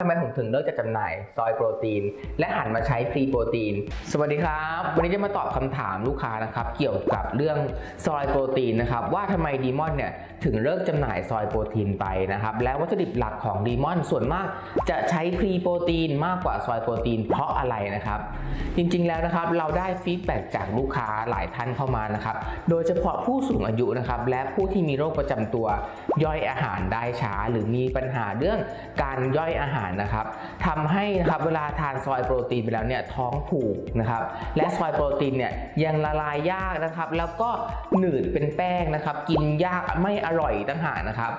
ทำไมผมถึงเลิกจะจำหน่ายซอยโปรตีน และหันมาใช้พรีโปรตีน สวัสดีครับ วันนี้จะมาตอบคำถามลูกค้านะครับ เกี่ยวกับเรื่องซอยโปรตีนนะครับ ว่าทำไมดีมอนเนี่ยถึงเลิกจำหน่ายซอยโปรตีนไปนะครับ และวัตถุดิบหลักของดีมอนส่วนมากจะใช้พรีโปรตีนมากกว่าซอยโปรตีนเพราะอะไรนะครับ จริงๆแล้วนะครับเราได้ฟีดแบ็กจากลูกค้าหลายท่านเข้ามานะครับ โดยเฉพาะผู้สูงอายุนะครับและผู้ที่มีโรคประจำตัวย่อยอาหารได้ช้า หรือมีปัญหาเรื่องการย่อยอาหารนะครับทำให้นะครับเวลาทานซอยโปรตีนไปแล้วเนี่ยท้องผูกนะครับและซอยโปรตีนเนี่ยยังละลายยากนะครับแล้วก็หนืดเป็นแป้งนะครับกินยากไม่อร่อยต่างหากนะครับ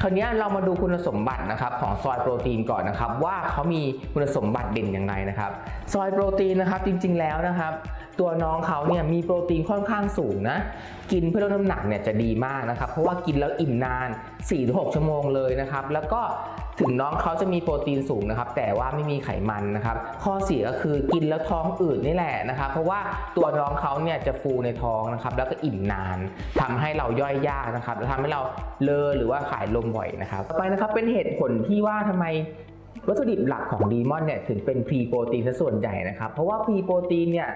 คราวนี้เรามาดูคุณสมบัตินะครับของซอยโปรตีนก่อนนะครับว่าเขามีคุณสมบัติเด่นอย่างไรนะครับซอยโปรตีนนะครับจริงๆแล้วนะครับ ตัวน้องเขาเนี่ยมีโปรตีนค่อนข้างสูงนะ กินเพื่อลดน้ำหนักเนี่ยจะดีมากนะครับ เพราะว่ากินแล้วอิ่มนาน 4-6 ชั่วโมงเลยนะครับ แล้วก็ถึงน้องเขาจะมีโปรตีนสูงนะครับ แต่ว่าไม่มีไขมันนะครับ ข้อเสียก็คือกินแล้วท้องอืดนี่แหละนะครับ เพราะว่าตัวน้องเขาเนี่ยจะฟูในท้องนะครับ แล้วก็อิ่มนานทำให้เราย่อยยากนะครับและทำให้เราเลอหรือว่าขายลมบ่อยนะครับ ต่อไปนะครับเป็นเหตุผลที่ว่าทำไมวัตถุดิบหลักของดีมอนเนี่ยถึงเป็นพรีโปรตีนซะส่วนใหญ่นะครับ เพราะว่าพรีโปรตีนเนี่ย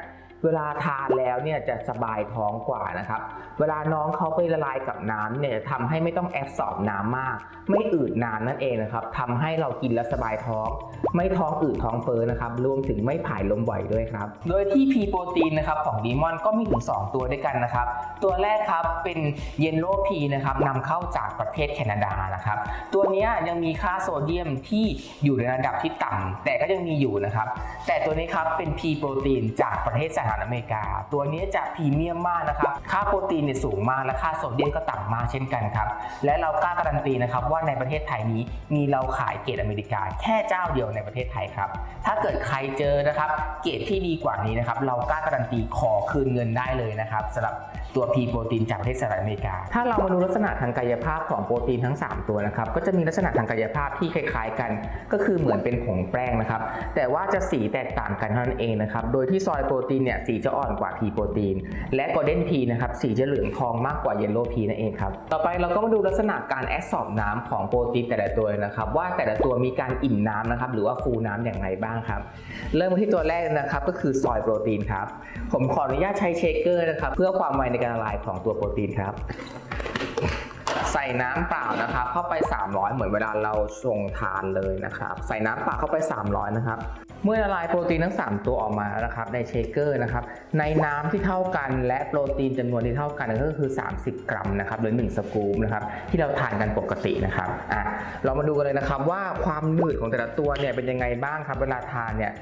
เวลาทานแล้วเนี่ยจะสบายท้องกว่านะครับ เวลาน้องเขาไปละลายกับน้ำเนี่ยจะทำให้ไม่ต้องแอบสอบน้ำมาก ไม่อืดนานนั่นเองนะครับทำให้เรากินแล้วสบายท้อง ไม่ท้องอืดท้องเฟ้อนะครับ รวมถึงไม่ผายลมบ่อยด้วยครับ โดยที่พีโปรตีนนะครับของดีมอนก็มีถึง 2 ตัวด้วยกันนะครับ ตัวแรกครับเป็นเยนโลพีนะครับนำเข้าจากประเทศแคนาดานะครับ ตัวนี้ยังมีค่าโซเดียมที่อยู่ในระดับที่ต่ำแต่ก็ยังมีอยู่นะครับ แต่ตัวนี้ครับเป็นพีโปรตีนจากประเทศสหรัฐอเมริกา ตัวนี้จะพรีเมียมมากนะครับ ค่าโปรตีนเนี่ยสูงมาก และค่าโซเดียมก็ต่ำมากเช่นกันครับ และเรากล้าการันตีนะครับว่าในประเทศไทยนี้มีเราขายเกรดอเมริกา แค่เจ้าเดียวในประเทศไทยครับ ถ้าเกิดใครเจอนะครับเกรดที่ดีกว่านี้นะครับเรากล้าการันตีขอคืนเงินได้เลยนะครับสำหรับตัวพีโปรตีนจากประเทศสหรัฐอเมริกา ถ้าเรามาดูลักษณะทางกายภาพของโปรตีนทั้ง 3 ตัวนะครับ ก็จะมีลักษณะทางกายภาพที่คล้ายๆกัน ก็คือเหมือนเป็นผงแป้งนะครับ แต่ว่าจะสีแตกต่างกันเท่านั้นเองนะครับ โดยที่ซอยโปรตีนเนี่ยสีจะอ่อนกว่าพีโปรตีน และโกลเด้นพีนะครับสีจะเหลืองทองมากกว่าเยลโล่พีนั่นเองครับ ต่อไปเราก็มาดูลักษณะการแอดสอบน้ำของโปรตีนแต่ละตัวนะครับ ว่าแต่ละตัวมีการอิ่มน้ำนะครับหรือว่าฟูน้ำอย่างไรบ้างครับ เริ่มที่ตัวแรกนะครับก็คือซอยโปรตีนครับ ผมขออนุญาตใช้เชคเกอร์นะครับเพื่อความไวในการละลายของตัวโปรตีนครับ ใส่น้ำเปล่านะครับ เข้าไป 300 เหมือนเวลาเราชงทานเลยนะครับ ใส่น้ำเปล่าเข้าไป 300 นะครับ เมื่อละลายโปรตีนทั้ง 3 ตัวออกมาแล้วนะครับ ในเชคเกอร์นะครับ ในน้ำที่เท่ากันและโปรตีนจำนวนที่เท่ากันก็คือ 30 กรัมนะครับหรือ 1 สกู๊ปนะครับที่เราทานกันปกตินะครับอะเรามาดูกันเลยนะครับว่าความหนืดของแต่ละตัวเนี่ยเป็นยังไงบ้างครับเวลาทานเนี่ย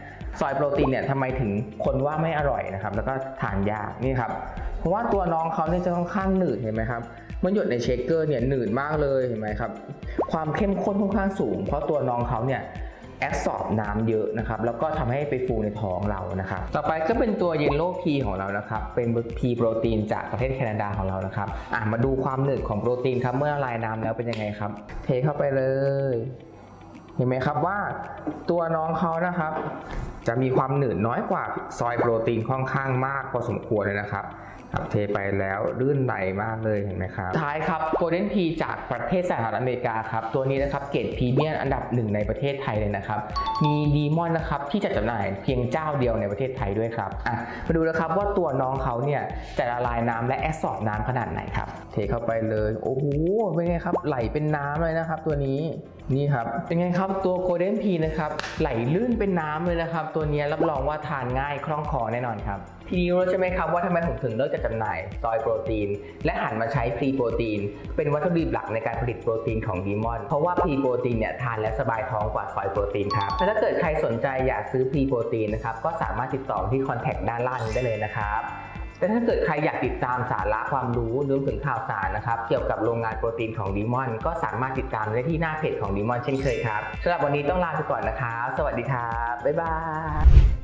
ซอยโปรตีนเนี่ยทำไมถึงคนว่าไม่อร่อยนะครับ แล้วก็ทานยากนี่ครับ ราะว่าตัวน้องเขาเนี่ยจะค่อนข้างหนืดเห็นไหมครับเมื่อหยดในเชคเกอร์เนี่ยหนืดมากเลยเห็นไหมครับ ความเข้มข้นค่อนข้างสูง เพราะตัวน้องเขาเนี่ยแอบสอบน้ำเยอะนะครับ แล้วก็ทำให้ไปฟูในท้องเรานะครับ ต่อไปก็เป็นตัวเยลโล่พีของเรานะครับ เป็นพีโปรตีนจากประเทศแคนาดาของเรานะครับ อะมาดูความหนืดของโปรตีนครับ เมื่อละลายน้ำแล้วเป็นยังไงครับ เทเข้าไปเลย เห็นไหมครับว่าตัวน้องเขานะครับ จะมีความหนืดน้อยกว่าซอยโปรตีนค่อนข้างมากพอสมควรเลยนะครับ ครับเทไปแล้วลื่นไหลมากเลยเห็นไหมครับท้ายครับโกลเด้นพีจากประเทศสหรัฐอเมริกาครับ ตัวนี้นะครับเกรดพรีเมียมอันดับหนึ่งในประเทศไทยเลยนะครับ มีดีมอนนะครับที่จัดจำหน่ายเพียงเจ้าเดียวในประเทศไทยด้วยครับอะมาดูนะครับว่าตัวน้องเขาเนี่ยจะละลายน้ำและแอดสอบน้ำขนาดไหนครับ เทเข้าไปเลย โอ้โหเป็นไงครับไหลเป็นน้ำเลยนะครับ ตัวนี้ นี่ครับ เป็นไงครับตัวโกลเด้นพีนะครับ ไหลลื่นเป็นน้ำเลยนะครับ ตัวนี้รับรองว่าทานง่ายคล่องคอแน่นอนครับ ทีนี้รู้ใช่ไหมครับว่าทำไมผมถึงเลิกจะจำหน่ายซอยโปรตีน และหันมาใช้พรีโปรตีน เป็นวัตถุดิบหลักในการผลิตโปรตีนของดีมอน เพราะว่าพรีโปรตีนเนี่ยทานแล้วสบายท้องกว่าซอยโปรตีนครับแต่ถ้าเกิดใครสนใจอยากซื้อพรีโปรตีนนะครับก็สามารถติดต่อที่คอนแทคด้านล่างนี้ได้เลยนะครับ แต่ถ้าเกิดใครอยากติดตามสาระความรู้รวมถึงข่าวสารนะครับ เกี่ยวกับโรงงานโปรตีนของดีมอน ก็สามารถติดตามได้ที่หน้าเพจของดีมอนเช่นเคยครับสำหรับวันนี้ต้องลาไปก่อนนะครับ สวัสดีครับ บ๊ายบาย